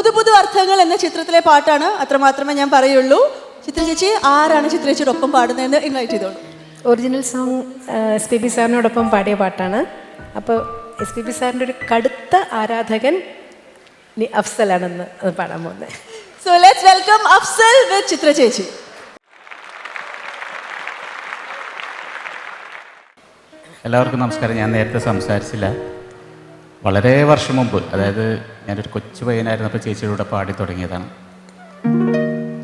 പുതു പുതു അർത്ഥങ്ങൾ എന്ന ചിത്രത്തിലെ പാട്ടാണ് അത്രമാത്രമേ ഞാൻ പറയുള്ളൂ. ചിത്ര ചേച്ചി ആരാണ് ചിത്ര ചേച്ചിയുടെ ഒപ്പം പാടുന്നതെന്ന് ഇൻവൈറ്റ് ചെയ്തോളൂ. Original song S P B സാറിനോടൊപ്പം പാടിയ പാട്ടാണ്. അപ്പോൾ എസ് പി ബി സാറിന്റെ ഒരു കടുത്ത ആരാധകൻ അഫ്സലാണെന്ന് അത് പാടാൻ പോകുന്നത് so let's welcome Afsal with Chithra ചേച്ചി. എല്ലാവർക്കും നമസ്കാരം. ഞാൻ നേരത്തെ സംസാരിച്ചില്ല. വളരെ വർഷം മുമ്പ് അതായത് ഞാനൊരു കൊച്ചു പയ്യനായിരുന്നപ്പോൾ ചേച്ചിയുടെ കൂടെ പാടി തുടങ്ങിയതാണ്.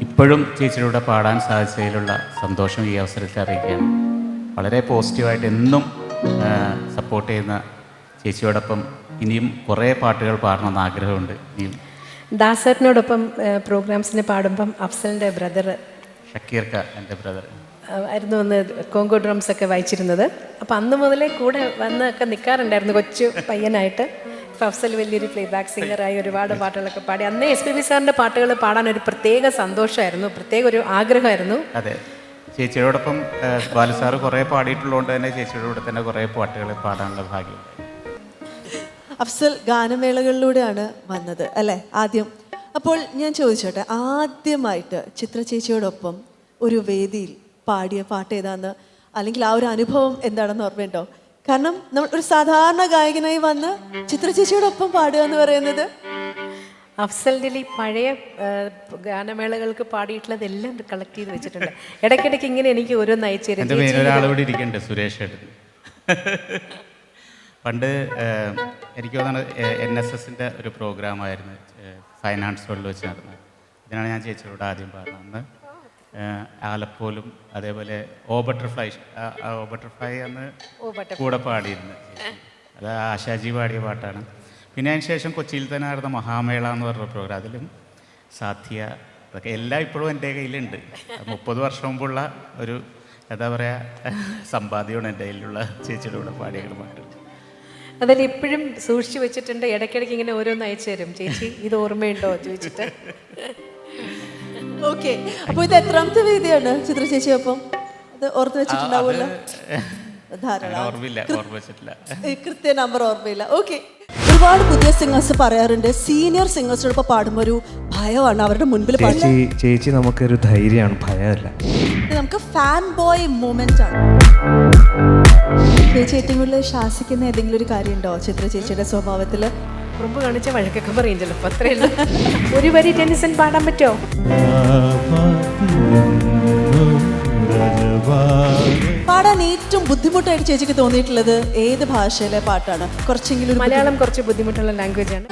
ഇപ്പോഴും ചേച്ചിയുടെ കൂടെ പാടാൻ സാധിച്ചതിലുള്ള സന്തോഷം ഈ അവസരത്തിൽ അറിയിക്കുകയാണ്. വളരെ പോസിറ്റീവായിട്ട് എന്നും സപ്പോർട്ട് ചെയ്യുന്ന ചേച്ചിയോടൊപ്പം ഇനിയും കുറേ പാട്ടുകൾ പാടണമെന്ന് ആഗ്രഹമുണ്ട്. ഇനിയും ദാസറിനോടൊപ്പം പ്രോഗ്രാംസിന് പാടുമ്പം അഫ്സലിന്റെ ബ്രദർ ഷക്കീർക്ക എന്റെ ബ്രദർ ആയിരുന്നു വന്ന് കോങ്കോ ഡ്രംസ് ഒക്കെ വായിച്ചിരുന്നത്. അപ്പം അന്ന് മുതലേ കൂടെ വന്നൊക്കെ നിൽക്കാറുണ്ടായിരുന്നു കൊച്ചു പയ്യനായിട്ട്. ഇപ്പം അഫ്സൽ വലിയൊരു പ്ലേ ബാക്ക് സിംഗറായി ഒരുപാട് പാട്ടുകളൊക്കെ പാടി. അന്ന് എസ് പി ബി സാറിന്റെ പാട്ടുകൾ പാടാൻ ഒരു പ്രത്യേക സന്തോഷമായിരുന്നു പ്രത്യേക ഒരു ആഗ്രഹമായിരുന്നു. അതെ. ചേച്ചിയോടൊപ്പം ബാലുസാറ് കുറേ പാടിയിട്ടുള്ളതുകൊണ്ട് തന്നെ ചേച്ചിയുടെ കൂടെ തന്നെ കുറേ പാട്ടുകൾ പാടാനുള്ള ഭാഗ്യം. അഫ്സൽ ഗാനമേളകളിലൂടെയാണ് വന്നത് അല്ലേ? ആദ്യം. അപ്പോൾ ഞാൻ ചോദിച്ചോട്ടെ ആദ്യമായിട്ട് ചിത്ര ചേച്ചിയോടൊപ്പം ഒരു വേദിയിൽ പാടിയ പാട്ട് ഏതാന്ന് അല്ലെങ്കിൽ ആ ഒരു അനുഭവം എന്താണെന്ന് ഓർമ്മയുണ്ടോ? കാരണം നമ്മൾ ഒരു സാധാരണ ഗായകനായി വന്ന് ചിത്രചേച്ചിയോടൊപ്പം പാടുക എന്ന് പറയുന്നത്? അഫ്സൽ ദിലി പഴയ ഗാനമേളകൾക്ക് പാടിയിട്ടുള്ളത് എല്ലാം കളക്ട് ചെയ്ത് വെച്ചിട്ടുണ്ട്. ഇടയ്ക്കിടയ്ക്ക് ഇങ്ങനെ എനിക്ക് ഓരോന്ന് അയച്ചു സുരേഷ് പണ്ട് എനിക്ക് തോന്നുന്നത് എൻ എസ് എസിന്റെ ഒരു പ്രോഗ്രാമായിരുന്നു ഫൈനാൻസ് വേൾഡിൽ വെച്ച് നടന്നത്. ഇതിനാണ് ഞാൻ ചേച്ചിയോട് ആദ്യം പാടുന്നത്. ആലപ്പോലും അതേപോലെ ഓ ബട്ടർഫ്ലൈ ഓ ബട്ടർഫ്ലൈ അന്ന് കൂടെ പാടിയിരുന്നു അത് ആശാജി പാടിയ പാട്ടാണ്. പിന്നെ അതിന് ശേഷം കൊച്ചിയിൽ തന്നെ നടന്ന മഹാമേള എന്ന് പറഞ്ഞ പ്രോഗ്രാം അതിലും സാധ്യ അതൊക്കെ എല്ലാം ഇപ്പോഴും എന്റെ കയ്യിലുണ്ട്. മുപ്പത് വർഷം മുമ്പുള്ള ഒരു എന്താ പറയുക സമ്പാദ്യമാണ് എന്റെ കയ്യിലുള്ള ചേച്ചിയുടെ കൂടെ പാടിയ പാട്ട്. അതിൽ ഇപ്പോഴും സൂക്ഷിച്ചു വെച്ചിട്ടുണ്ട്. ഇടയ്ക്കിടയ്ക്ക് ഇങ്ങനെ ഓരോന്ന് അയച്ചു തരും. ചേച്ചി ഇത് ഓർമ്മയുണ്ടോ? ചോദിച്ചിട്ട്. ഓക്കെ അപ്പൊ ഇത് എത്രാമത്തെ വേദിയാണ് ചിത്ര ചേച്ചിയൊപ്പം അത് ഓർത്ത് വെച്ചിട്ടുണ്ടാവുമല്ലോ. കൃത്യ നമ്പർ ഓർമ്മയില്ല. ഓക്കെ ഒരുപാട് പുതിയ സിംഗേഴ്സ് പറയാറുണ്ട്. സീനിയർ സിംഗേഴ്സിനോടൊപ്പം പാടുമ്പോൾ ഒരു ഭയമാണ്. അവരുടെ മുൻപിൽ ചേച്ചി ചേച്ചി നമുക്കൊരു ധൈര്യമാണ്. ഭയമല്ല. ഇത് നമുക്ക് ഫാൻ ബോയ് മൂമെന്റ് ആണ്. ചേച്ചി ഏറ്റവും കൂടുതൽ ശാസിക്കുന്ന ഏതെങ്കിലും ഒരു കാര്യമുണ്ടോ? ചിത്ര ചേച്ചിയുടെ സ്വഭാവത്തിൽ കുറുമ്പ് കാണിച്ച വഴക്കൊക്കെ പറയും ചിലപ്പോൾ അത്രേ ഉള്ളൂ. ഒരു വരി ടെന്നിസൺ പാടാൻ പറ്റുമോ പാടാൻ ഏറ്റവും ബുദ്ധിമുട്ടായിട്ട് ചേച്ചിക്ക് തോന്നിയിട്ടുള്ളത് ഏത് ഭാഷയിലെ പാട്ടാണ്? കുറച്ചെങ്കിലും മലയാളം കുറച്ച് ബുദ്ധിമുട്ടുള്ള ലാംഗ്വേജ് ആണ്.